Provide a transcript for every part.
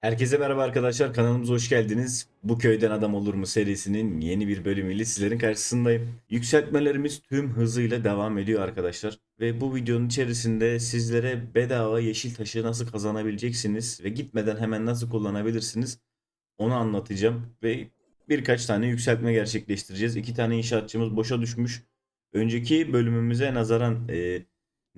Herkese merhaba arkadaşlar kanalımıza hoş geldiniz. Bu köyden adam olur mu serisinin yeni bir bölümüyle sizlerin karşısındayım. Yükseltmelerimiz tüm hızıyla devam ediyor arkadaşlar. Ve bu videonun içerisinde sizlere bedava yeşil taşı nasıl kazanabileceksiniz ve gitmeden hemen nasıl kullanabilirsiniz onu anlatacağım. Ve birkaç tane yükseltme gerçekleştireceğiz. İki tane inşaatçımız boşa düşmüş. Önceki bölümümüze nazaran e,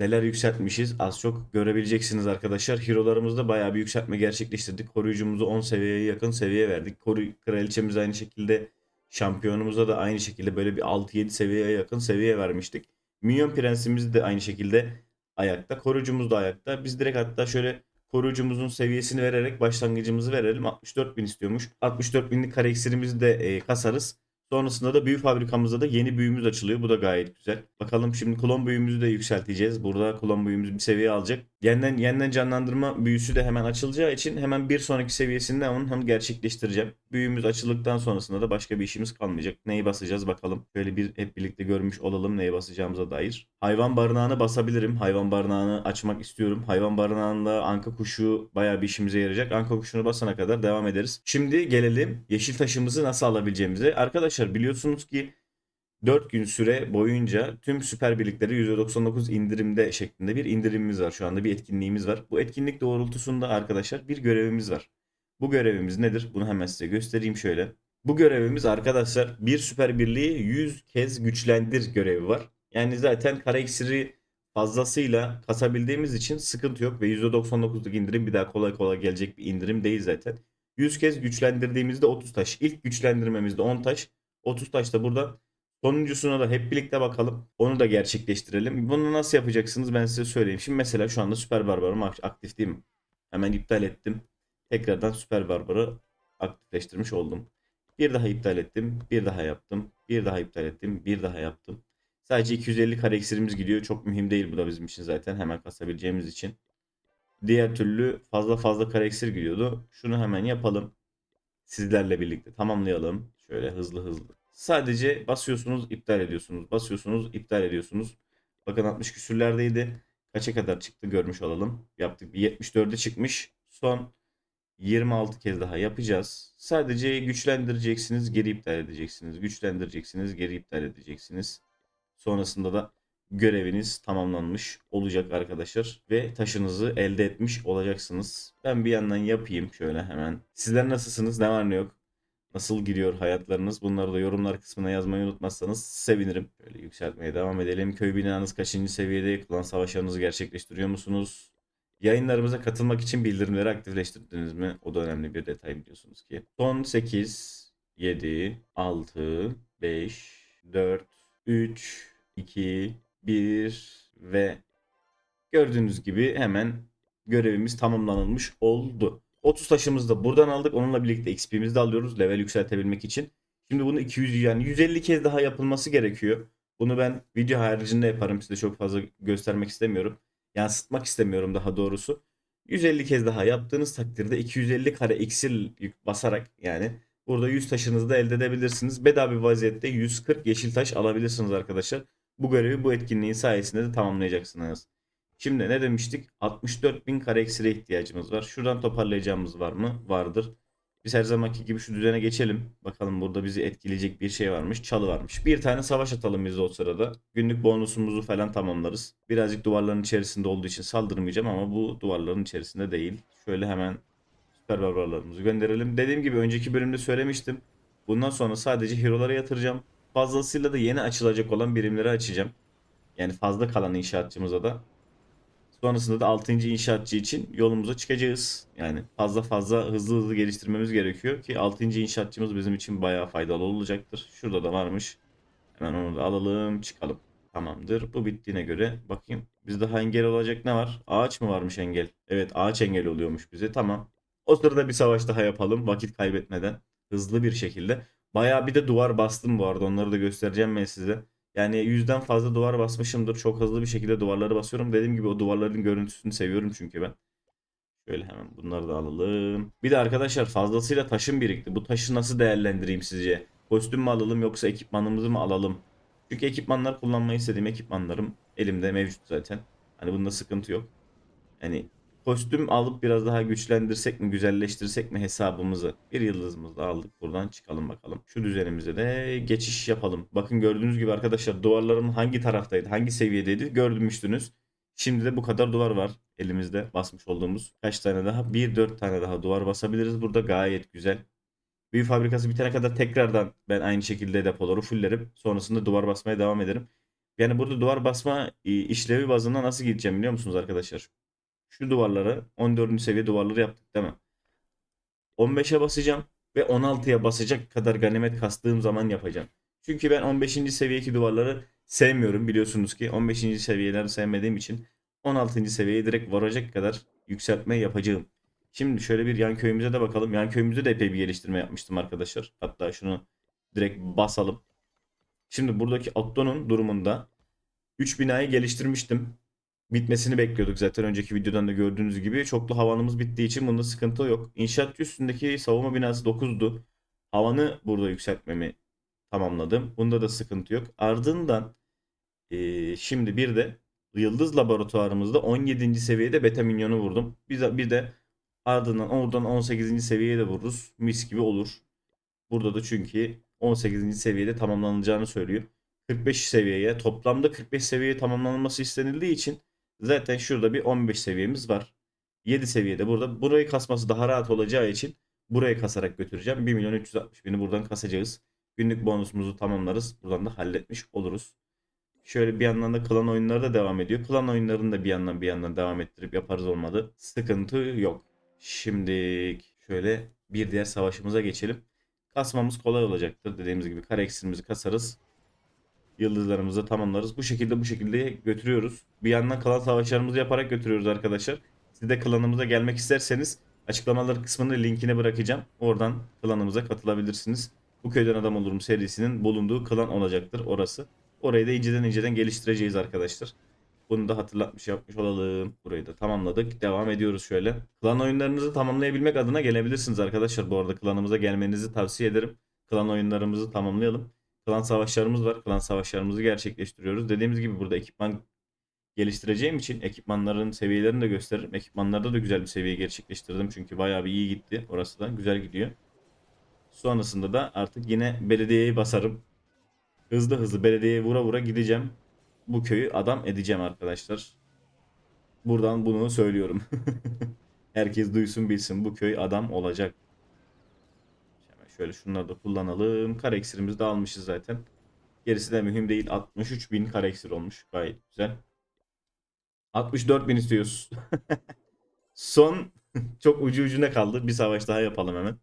neler yükseltmişiz az çok görebileceksiniz arkadaşlar. Hero'larımızda bayağı bir yükseltme gerçekleştirdik. Koruyucumuzu 10 seviyeye yakın seviye verdik. Koru kraliçemiz aynı şekilde şampiyonumuza da aynı şekilde böyle bir 6-7 seviyeye yakın seviye vermiştik. Minyon prensimiz de aynı şekilde ayakta. Koruyucumuz da ayakta. Biz direkt hatta şöyle koruyucumuzun seviyesini vererek başlangıcımızı verelim. 64 bin istiyormuş. 64 binlik kare de e, kasarız. Sonrasında da büyü fabrikamızda da yeni büyümüz açılıyor. Bu da gayet güzel. Bakalım şimdi klon büyümüzü de yükselteceğiz. Burada klon büyümüz bir seviye alacak. Yeniden, yeniden canlandırma büyüsü de hemen açılacağı için hemen bir sonraki seviyesinde onu onu gerçekleştireceğim. Büyümüz açıldıktan sonrasında da başka bir işimiz kalmayacak. Neyi basacağız bakalım. Şöyle bir hep birlikte görmüş olalım neyi basacağımıza dair. Hayvan barınağını basabilirim. Hayvan barınağını açmak istiyorum. Hayvan barınağında anka kuşu bayağı bir işimize yarayacak. Anka kuşunu basana kadar devam ederiz. Şimdi gelelim yeşil taşımızı nasıl alabileceğimize. Arkadaşlar biliyorsunuz ki 4 gün süre boyunca tüm süper birlikleri %99 indirimde şeklinde bir indirimimiz var. Şu anda bir etkinliğimiz var. Bu etkinlik doğrultusunda arkadaşlar bir görevimiz var. Bu görevimiz nedir? Bunu hemen size göstereyim şöyle. Bu görevimiz arkadaşlar bir süper birliği 100 kez güçlendir görevi var. Yani zaten kara iksiri fazlasıyla kasabildiğimiz için sıkıntı yok ve %99'luk indirim bir daha kolay kolay gelecek bir indirim değil zaten. 100 kez güçlendirdiğimizde 30 taş. İlk güçlendirmemizde 10 taş. 30 taş da burada. Sonuncusuna da hep birlikte bakalım. Onu da gerçekleştirelim. Bunu nasıl yapacaksınız ben size söyleyeyim. Şimdi mesela şu anda Süper Barbarım aktif değil mi? Hemen iptal ettim. Tekrardan Süper Barbar'ı aktifleştirmiş oldum. Bir daha iptal ettim. Bir daha yaptım. Bir daha iptal ettim. Bir daha yaptım. Sadece 250 kare iksirimiz gidiyor. Çok mühim değil bu da bizim için zaten. Hemen kasabileceğimiz için. Diğer türlü fazla fazla kare iksir gidiyordu. Şunu hemen yapalım. Sizlerle birlikte tamamlayalım. Şöyle hızlı hızlı. Sadece basıyorsunuz, iptal ediyorsunuz. Basıyorsunuz, iptal ediyorsunuz. Bakın 60 küsürlerdeydi. Kaça kadar çıktı görmüş olalım. Yaptık. Bir 74'e çıkmış. Son 26 kez daha yapacağız. Sadece güçlendireceksiniz, geri iptal edeceksiniz. Güçlendireceksiniz, geri iptal edeceksiniz. Sonrasında da göreviniz tamamlanmış olacak arkadaşlar ve taşınızı elde etmiş olacaksınız. Ben bir yandan yapayım şöyle hemen. Sizler nasılsınız? Ne var ne yok? Nasıl gidiyor hayatlarınız? Bunları da yorumlar kısmına yazmayı unutmazsanız sevinirim. Böyle yükseltmeye devam edelim. Köy binanız kaçıncı seviyede? Klan savaşlarınızı gerçekleştiriyor musunuz? Yayınlarımıza katılmak için bildirimleri aktifleştirdiniz mi? O da önemli bir detay biliyorsunuz ki. Son 8, 7, 6, 5, 4, 3, 2, 1 ve gördüğünüz gibi hemen görevimiz tamamlanılmış oldu. 30 taşımızı da buradan aldık. Onunla birlikte XP'mizi de alıyoruz level yükseltebilmek için. Şimdi bunu 200 yani 150 kez daha yapılması gerekiyor. Bunu ben video haricinde yaparım. Size çok fazla göstermek istemiyorum. Yansıtmak istemiyorum daha doğrusu. 150 kez daha yaptığınız takdirde 250 kare iksir basarak yani burada 100 taşınızı da elde edebilirsiniz. Bedava bir vaziyette 140 yeşil taş alabilirsiniz arkadaşlar. Bu görevi bu etkinliğin sayesinde de tamamlayacaksınız. Şimdi ne demiştik? 64 bin kare iksire ihtiyacımız var. Şuradan toparlayacağımız var mı? Vardır. Biz her zamanki gibi şu düzene geçelim. Bakalım burada bizi etkileyecek bir şey varmış. Çalı varmış. Bir tane savaş atalım biz o sırada. Günlük bonusumuzu falan tamamlarız. Birazcık duvarların içerisinde olduğu için saldırmayacağım ama bu duvarların içerisinde değil. Şöyle hemen süper barbarlarımızı gönderelim. Dediğim gibi önceki bölümde söylemiştim. Bundan sonra sadece hero'lara yatıracağım. Fazlasıyla da yeni açılacak olan birimleri açacağım. Yani fazla kalan inşaatçımıza da Sonrasında da 6. inşaatçı için yolumuza çıkacağız. Yani fazla fazla hızlı hızlı geliştirmemiz gerekiyor ki 6. inşaatçımız bizim için bayağı faydalı olacaktır. Şurada da varmış. Hemen onu da alalım çıkalım. Tamamdır. Bu bittiğine göre bakayım. Bizde engel olacak ne var? Ağaç mı varmış engel? Evet ağaç engel oluyormuş bize. Tamam. O sırada bir savaş daha yapalım. Vakit kaybetmeden. Hızlı bir şekilde. Bayağı bir de duvar bastım bu arada. Onları da göstereceğim ben size. Yani yüzden fazla duvar basmışımdır. Çok hızlı bir şekilde duvarları basıyorum. Dediğim gibi o duvarların görüntüsünü seviyorum çünkü ben. Şöyle hemen bunları da alalım. Bir de arkadaşlar fazlasıyla taşım birikti. Bu taşı nasıl değerlendireyim sizce? Kostüm mü alalım yoksa ekipmanımızı mı alalım? Çünkü ekipmanlar kullanmayı istediğim ekipmanlarım elimde mevcut zaten. Hani bunda sıkıntı yok. Hani kostüm alıp biraz daha güçlendirsek mi, güzelleştirsek mi hesabımızı? Bir yıldızımızı aldık. Buradan çıkalım bakalım. Şu düzenimize de geçiş yapalım. Bakın gördüğünüz gibi arkadaşlar duvarlarım hangi taraftaydı, hangi seviyedeydi görmüştünüz. Şimdi de bu kadar duvar var elimizde basmış olduğumuz. Kaç tane daha? Bir dört tane daha duvar basabiliriz. Burada gayet güzel. Büyü fabrikası bitene kadar tekrardan ben aynı şekilde depoları fullerim. Sonrasında duvar basmaya devam ederim. Yani burada duvar basma işlevi bazında nasıl gideceğim biliyor musunuz arkadaşlar? Şu duvarları 14. seviye duvarları yaptık değil mi? 15'e basacağım ve 16'ya basacak kadar ganimet kastığım zaman yapacağım. Çünkü ben 15. seviyedeki duvarları sevmiyorum biliyorsunuz ki 15. seviyeleri sevmediğim için 16. seviyeye direkt varacak kadar yükseltme yapacağım. Şimdi şöyle bir yan köyümüze de bakalım. Yan köyümüzde de epey bir geliştirme yapmıştım arkadaşlar. Hatta şunu direkt basalım. Şimdi buradaki Otto'nun durumunda 3 binayı geliştirmiştim. Bitmesini bekliyorduk zaten önceki videodan da gördüğünüz gibi. Çoklu havanımız bittiği için bunda sıkıntı yok. İnşaat üstündeki savunma binası 9'du. Havanı burada yükseltmemi tamamladım. Bunda da sıkıntı yok. Ardından eee, şimdi bir de Yıldız laboratuvarımızda 17. seviyede beta minyonu vurdum. Bir de, bir de ardından oradan 18. seviyeye de vururuz. Mis gibi olur. Burada da çünkü 18. seviyede tamamlanacağını söylüyor. 45 seviyeye toplamda 45 seviyeye tamamlanması istenildiği için zaten şurada bir 15 seviyemiz var. 7 seviyede burada. Burayı kasması daha rahat olacağı için buraya kasarak götüreceğim. 1 milyon 360 bini buradan kasacağız. Günlük bonusumuzu tamamlarız. Buradan da halletmiş oluruz. Şöyle bir yandan da klan oyunları da devam ediyor. Klan oyunlarını da bir yandan bir yandan devam ettirip yaparız olmadı. Sıkıntı yok. Şimdi şöyle bir diğer savaşımıza geçelim. Kasmamız kolay olacaktır. Dediğimiz gibi kare eksimizi kasarız. Yıldızlarımızı tamamlarız. Bu şekilde bu şekilde götürüyoruz. Bir yandan klan savaşlarımızı yaparak götürüyoruz arkadaşlar. Siz de klanımıza gelmek isterseniz açıklamalar kısmını linkine bırakacağım. Oradan klanımıza katılabilirsiniz. Bu köyden adam olurum serisinin bulunduğu klan olacaktır orası. Orayı da inceden inceden geliştireceğiz arkadaşlar. Bunu da hatırlatmış yapmış olalım. Burayı da tamamladık. Devam ediyoruz şöyle. Klan oyunlarınızı tamamlayabilmek adına gelebilirsiniz arkadaşlar. Bu arada klanımıza gelmenizi tavsiye ederim. Klan oyunlarımızı tamamlayalım. Klan savaşlarımız var. Klan savaşlarımızı gerçekleştiriyoruz. Dediğimiz gibi burada ekipman geliştireceğim için ekipmanların seviyelerini de gösteririm. Ekipmanlarda da güzel bir seviye gerçekleştirdim. Çünkü bayağı bir iyi gitti. Orası da güzel gidiyor. Sonrasında da artık yine belediyeye basarım. Hızlı hızlı belediyeye vura vura gideceğim. Bu köyü adam edeceğim arkadaşlar. Buradan bunu söylüyorum. Herkes duysun bilsin bu köy adam olacak. Şöyle şunları da kullanalım. Kare iksirimizi de almışız zaten. Gerisi de mühim değil. 63 bin iksir olmuş. Gayet güzel. 64 bin istiyoruz. Son çok ucu ucuna kaldı. Bir savaş daha yapalım hemen.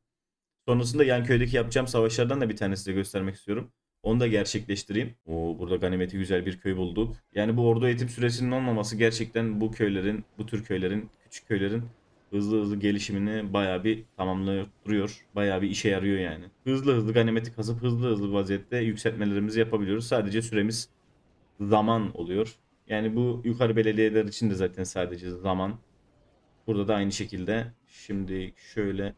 Sonrasında yan köydeki yapacağım savaşlardan da bir tanesini size göstermek istiyorum. Onu da gerçekleştireyim. Oo, burada ganimeti güzel bir köy bulduk. Yani bu ordu eğitim süresinin olmaması gerçekten bu köylerin, bu tür köylerin, küçük köylerin hızlı hızlı gelişimini bayağı bir tamamlıyor. Bayağı bir işe yarıyor yani. Hızlı hızlı ganimeti kasıp hızlı hızlı vaziyette yükseltmelerimizi yapabiliyoruz. Sadece süremiz zaman oluyor. Yani bu yukarı belediyeler için de zaten sadece zaman. Burada da aynı şekilde. Şimdi şöyle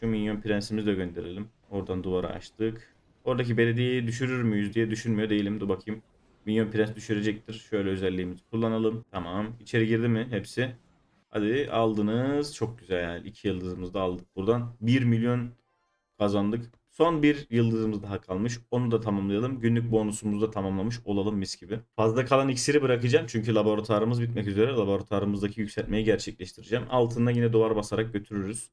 şu minyon prensimizi de gönderelim. Oradan duvara açtık. Oradaki belediyeyi düşürür müyüz diye düşünmüyor değilim. Dur bakayım. Minyon prens düşürecektir. Şöyle özelliğimizi kullanalım. Tamam. İçeri girdi mi hepsi? Hadi aldınız. Çok güzel yani. İki yıldızımızı da aldık buradan. 1 milyon kazandık. Son bir yıldızımız daha kalmış. Onu da tamamlayalım. Günlük bonusumuzu da tamamlamış olalım mis gibi. Fazla kalan iksiri bırakacağım. Çünkü laboratuvarımız bitmek üzere. Laboratuvarımızdaki yükseltmeyi gerçekleştireceğim. Altında yine duvar basarak götürürüz.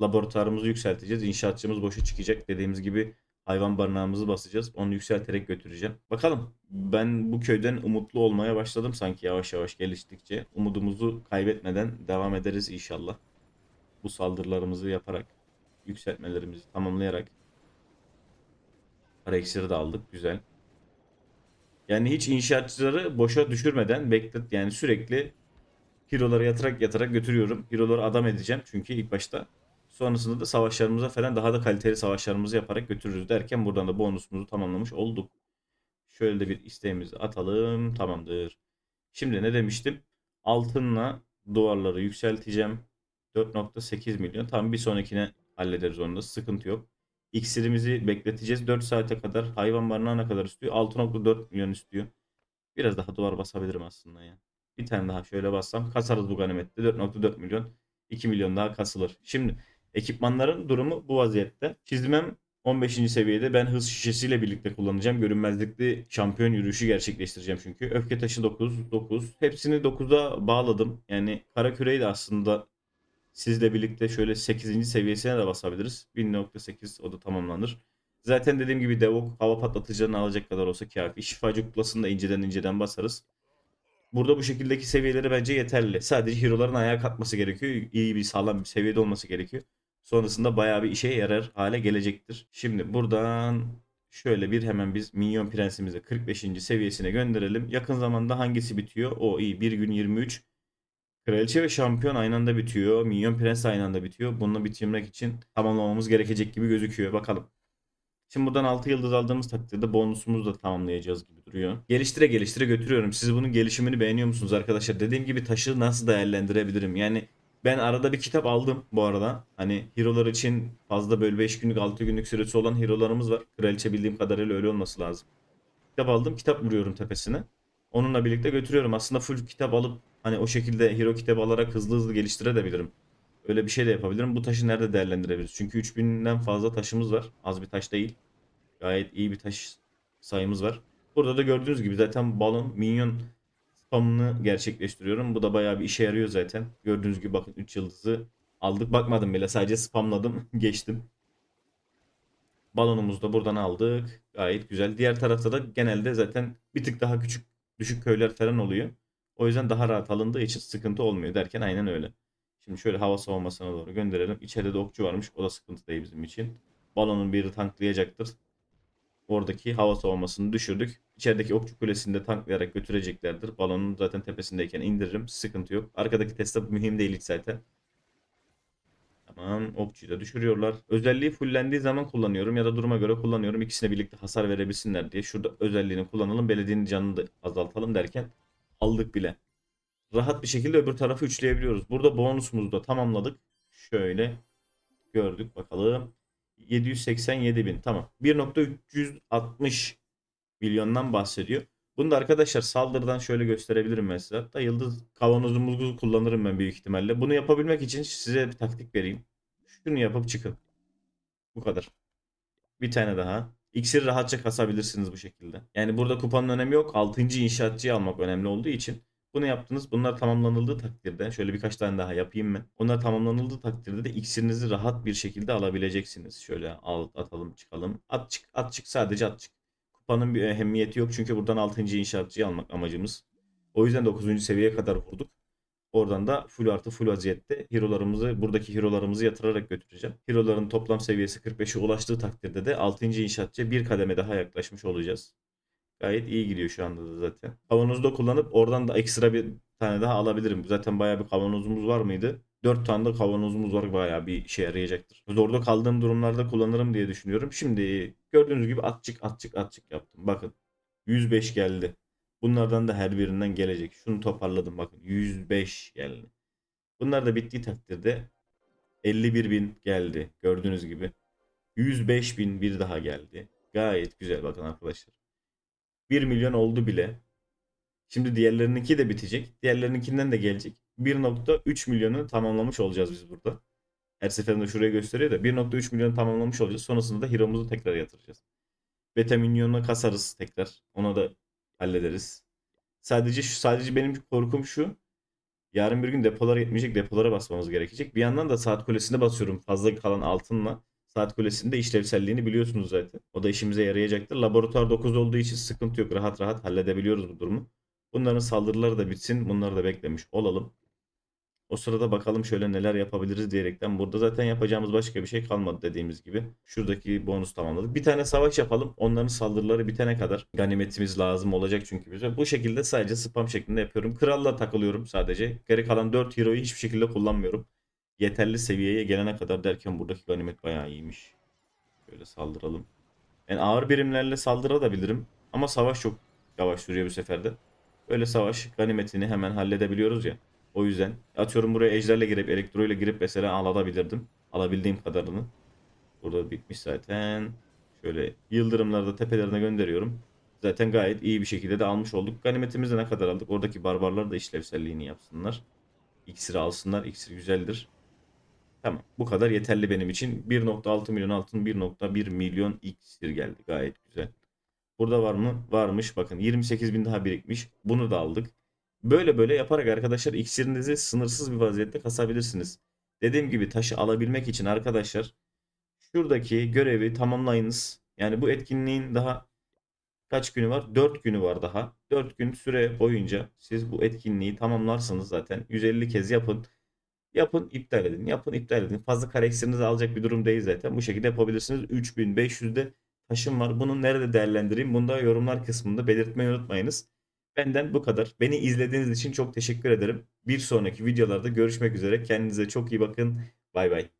Laboratuvarımızı yükselteceğiz. İnşaatçımız boşa çıkacak. Dediğimiz gibi hayvan barınağımızı basacağız. Onu yükselterek götüreceğim. Bakalım. Ben bu köyden umutlu olmaya başladım sanki yavaş yavaş geliştikçe. Umudumuzu kaybetmeden devam ederiz inşallah. Bu saldırılarımızı yaparak, yükseltmelerimizi tamamlayarak. Para iksiri de aldık. Güzel. Yani hiç inşaatçıları boşa düşürmeden beklet yani sürekli hero'ları yatarak yatarak götürüyorum. Hero'ları adam edeceğim çünkü ilk başta. Sonrasında da savaşlarımıza falan daha da kaliteli savaşlarımızı yaparak götürürüz derken buradan da bonusumuzu tamamlamış olduk. Şöyle de bir isteğimizi atalım. Tamamdır. Şimdi ne demiştim? Altınla duvarları yükselteceğim. 4.8 milyon. Tam bir sonrakine hallederiz onu da. Sıkıntı yok. İksirimizi bekleteceğiz. 4 saate kadar. Hayvan barınağına kadar istiyor. 6.4 milyon istiyor. Biraz daha duvar basabilirim aslında ya. Bir tane daha şöyle bassam kasarız bu ganimette. 4.4 milyon. 2 milyon daha kasılır. Şimdi ekipmanların durumu bu vaziyette. Çizmem 15. seviyede ben hız şişesiyle birlikte kullanacağım. Görünmezlikli şampiyon yürüyüşü gerçekleştireceğim çünkü. Öfke taşı 9, 9. Hepsini 9'a bağladım. Yani kara küreyi de aslında sizle birlikte şöyle 8. seviyesine de basabiliriz. 1.8 o da tamamlanır. Zaten dediğim gibi Devok hava patlatıcılarını alacak kadar olsa kafi. Şifacı kuplasını da inceden inceden basarız. Burada bu şekildeki seviyeleri bence yeterli. Sadece hero'ların ayağa kalkması gerekiyor. İyi bir sağlam bir seviyede olması gerekiyor. Sonrasında bayağı bir işe yarar hale gelecektir. Şimdi buradan şöyle bir hemen biz Minyon Prensimizi 45. seviyesine gönderelim. Yakın zamanda hangisi bitiyor? O iyi. 1 gün 23. Kraliçe ve şampiyon aynı anda bitiyor. Minyon Prens aynı anda bitiyor. Bunu bitirmek için tamamlamamız gerekecek gibi gözüküyor. Bakalım. Şimdi buradan 6 yıldız aldığımız takdirde bonusumuzu da tamamlayacağız gibi duruyor. Geliştire geliştire götürüyorum. Siz bunun gelişimini beğeniyor musunuz arkadaşlar? Dediğim gibi taşı nasıl değerlendirebilirim? Yani ben arada bir kitap aldım bu arada. Hani hero'lar için fazla böyle 5 günlük 6 günlük süresi olan hero'larımız var. Kraliçe bildiğim kadarıyla öyle olması lazım. Kitap aldım. Kitap vuruyorum tepesine. Onunla birlikte götürüyorum. Aslında full kitap alıp hani o şekilde hero kitabı alarak hızlı hızlı geliştirebilirim. Öyle bir şey de yapabilirim. Bu taşı nerede değerlendirebiliriz? Çünkü 3000'den fazla taşımız var. Az bir taş değil. Gayet iyi bir taş sayımız var. Burada da gördüğünüz gibi zaten balon minyon spamını gerçekleştiriyorum. Bu da bayağı bir işe yarıyor zaten. Gördüğünüz gibi bakın 3 yıldızı aldık. Bakmadım bile sadece spamladım. Geçtim. Balonumuzu da buradan aldık. Gayet güzel. Diğer tarafta da genelde zaten bir tık daha küçük düşük köyler falan oluyor. O yüzden daha rahat alındığı için sıkıntı olmuyor derken aynen öyle. Şimdi şöyle hava savunmasına doğru gönderelim. İçeride de okçu varmış. O da sıkıntı değil bizim için. Balonun biri tanklayacaktır. Oradaki hava savunmasını düşürdük. İçerideki okçu kulesini de tanklayarak götüreceklerdir. Balonun zaten tepesindeyken indiririm. Sıkıntı yok. Arkadaki Tesla mühim değil hiç zaten. Tamam. Okçuyu da düşürüyorlar. Özelliği fullendiği zaman kullanıyorum ya da duruma göre kullanıyorum. İkisine birlikte hasar verebilsinler diye. Şurada özelliğini kullanalım. Belediyenin canını da azaltalım derken aldık bile. Rahat bir şekilde öbür tarafı üçleyebiliyoruz. Burada bonusumuzu da tamamladık. Şöyle gördük bakalım. 787 bin tamam. 1.360 milyondan bahsediyor. Bunu da arkadaşlar saldırıdan şöyle gösterebilirim mesela. Hatta yıldız kavanozumuzu kullanırım ben büyük ihtimalle. Bunu yapabilmek için size bir taktik vereyim. Şunu yapıp çıkın. Bu kadar. Bir tane daha. İksiri rahatça kasabilirsiniz bu şekilde. Yani burada kupanın önemi yok. 6. inşaatçıyı almak önemli olduğu için. Bunu yaptınız. Bunlar tamamlanıldığı takdirde şöyle birkaç tane daha yapayım ben. Bunlar tamamlanıldığı takdirde de iksirinizi rahat bir şekilde alabileceksiniz. Şöyle al, atalım çıkalım. At çık at çık sadece at çık. Kupanın bir ehemmiyeti yok çünkü buradan 6. inşaatçıyı almak amacımız. O yüzden 9. seviyeye kadar vurduk. Oradan da full artı full vaziyette hero'larımızı buradaki hero'larımızı yatırarak götüreceğim. Hero'ların toplam seviyesi 45'e ulaştığı takdirde de 6. inşaatçıya bir kademe daha yaklaşmış olacağız. Gayet iyi gidiyor şu anda da zaten. Kavanozda kullanıp oradan da ekstra bir tane daha alabilirim. Zaten bayağı bir kavanozumuz var mıydı? 4 tane de kavanozumuz var bayağı bir işe yarayacaktır. Zorda kaldığım durumlarda kullanırım diye düşünüyorum. Şimdi gördüğünüz gibi atçık atçık atçık yaptım. Bakın 105 geldi. Bunlardan da her birinden gelecek. Şunu toparladım bakın 105 geldi. Bunlar da bittiği takdirde 51 bin geldi. Gördüğünüz gibi. 105 bin bir daha geldi. Gayet güzel bakın arkadaşlar. 1 milyon oldu bile. Şimdi diğerlerininki de bitecek. Diğerlerininkinden de gelecek. 1.3 milyonu tamamlamış olacağız biz burada. Her seferinde şuraya gösteriyor da 1.3 milyonu tamamlamış olacağız. Sonrasında da hero'muzu tekrar yatıracağız. Beta minyonuna kasarız tekrar. Ona da hallederiz. Sadece şu sadece benim korkum şu. Yarın bir gün depolar yetmeyecek. Depolara basmamız gerekecek. Bir yandan da saat kulesine basıyorum. Fazla kalan altınla. Saat kulesinde işlevselliğini biliyorsunuz zaten. O da işimize yarayacaktır. Laboratuvar 9 olduğu için sıkıntı yok. Rahat rahat halledebiliyoruz bu durumu. Bunların saldırıları da bitsin. Bunları da beklemiş olalım. O sırada bakalım şöyle neler yapabiliriz diyerekten. Burada zaten yapacağımız başka bir şey kalmadı dediğimiz gibi. Şuradaki bonus tamamladık. Bir tane savaş yapalım. Onların saldırıları bitene kadar ganimetimiz lazım olacak çünkü bize. Bu şekilde sadece spam şeklinde yapıyorum. Kralla takılıyorum sadece. Geri kalan 4 hero'yu hiçbir şekilde kullanmıyorum. Yeterli seviyeye gelene kadar derken buradaki ganimet bayağı iyiymiş. Şöyle saldıralım. Yani ağır birimlerle saldırabilirim. Ama savaş çok yavaş sürüyor bu seferde. Böyle savaş ganimetini hemen halledebiliyoruz ya. O yüzden atıyorum buraya ejderle girip elektro ile girip mesela alabilirdim. Alabildiğim kadarını. Burada bitmiş zaten. Şöyle yıldırımları da tepelerine gönderiyorum. Zaten gayet iyi bir şekilde de almış olduk. Ganimetimizi ne kadar aldık? Oradaki barbarlar da işlevselliğini yapsınlar. İksiri alsınlar. İksir güzeldir. Tamam. Bu kadar yeterli benim için. 1.6 milyon altın, 1.1 milyon iksir geldi. Gayet güzel. Burada var mı? Varmış. Bakın 28 bin daha birikmiş. Bunu da aldık. Böyle böyle yaparak arkadaşlar iksirinizi sınırsız bir vaziyette kasabilirsiniz. Dediğim gibi taşı alabilmek için arkadaşlar şuradaki görevi tamamlayınız. Yani bu etkinliğin daha kaç günü var? 4 günü var daha. 4 gün süre boyunca siz bu etkinliği tamamlarsınız zaten. 150 kez yapın. Yapın iptal edin. Yapın iptal edin. Fazla kare alacak bir durum değil zaten. Bu şekilde yapabilirsiniz. 3500'de taşım var. Bunu nerede değerlendireyim? Bunu da yorumlar kısmında belirtmeyi unutmayınız. Benden bu kadar. Beni izlediğiniz için çok teşekkür ederim. Bir sonraki videolarda görüşmek üzere. Kendinize çok iyi bakın. Bay bay.